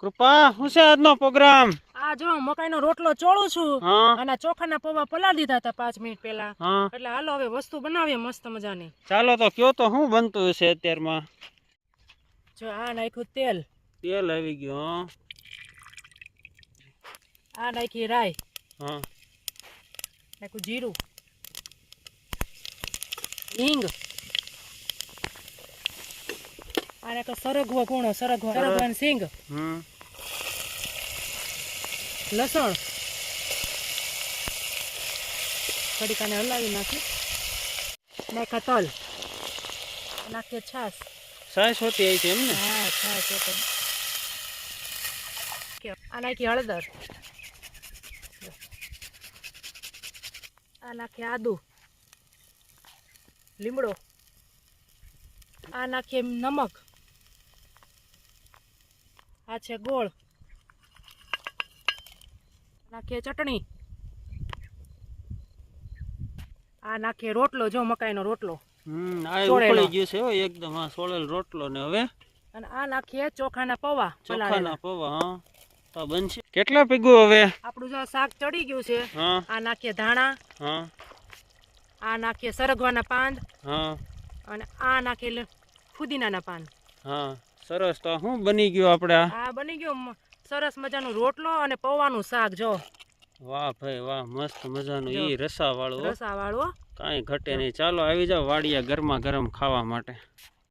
કૃપા શું છે આજનો પ્રોગ્રામ? આ જો મકાઈનો રોટલો ચોળું છું અને ચોખાના પૌવા પલાળી દીધા હતા પાંચ મિનિટ પહેલા. એટલે હાલો હવે વસ્તુ બનાવીએ મસ્ત મજાની. ચાલો તો કયો તો શું બનતું હશે અત્યારમાં? જો આ નાખ્યું તેલ. તેલ આવી ગયું આ નાખી રાઈ. હા. નાખ્યું જીરું. હિંગ. આ તો સરગવો કૂણો સરગવો સરગવાની સિંગ. લસણ. કડીકાને હલાવી નાખી. નાખ્યા તલ. નાખીએ છાશ. સાસ હોતી આવી છે એમ ને? હા છાશ એ તો. કે- આ નાખી હળદર. આ નાખીએ આદુ. લીમડો. આ નાખીએ નમક. આ છે ગોળ. નાખીએ ચટણી. આ નાખીએ રોટલો જો મકાઈનો રોટલો. હમ આ ઉકળી ગયું છે એકદમ હા સોળેલ રોટલો ને હવે. અને આ નાખીએ ચોખાના પૌવા ચોખાના પૌવા હા. તો બનશે. કેટલા પીગું હવે? આપણું જો શાક ચડી ગયું છે આ નાખીએ ધાણા. હા. આ નાખીએ સરગવાના પાન હા. અને આ નાખીએ ફુદીનાના પાન હા. સરસ તો શું બની ગયું આપણે આ? આ બની ગયો. સરસ મજાનો રોટલો અને પૌવાનું શાક જો. વાહ ભાઈ વાહ મસ્ત મજાનું. ઈ રસા વાળું રસા વાળો કાંઈ ઘટે નહીં. ચાલો આવી જાવ વાડિયા ગરમા ગરમ ખાવા માટે.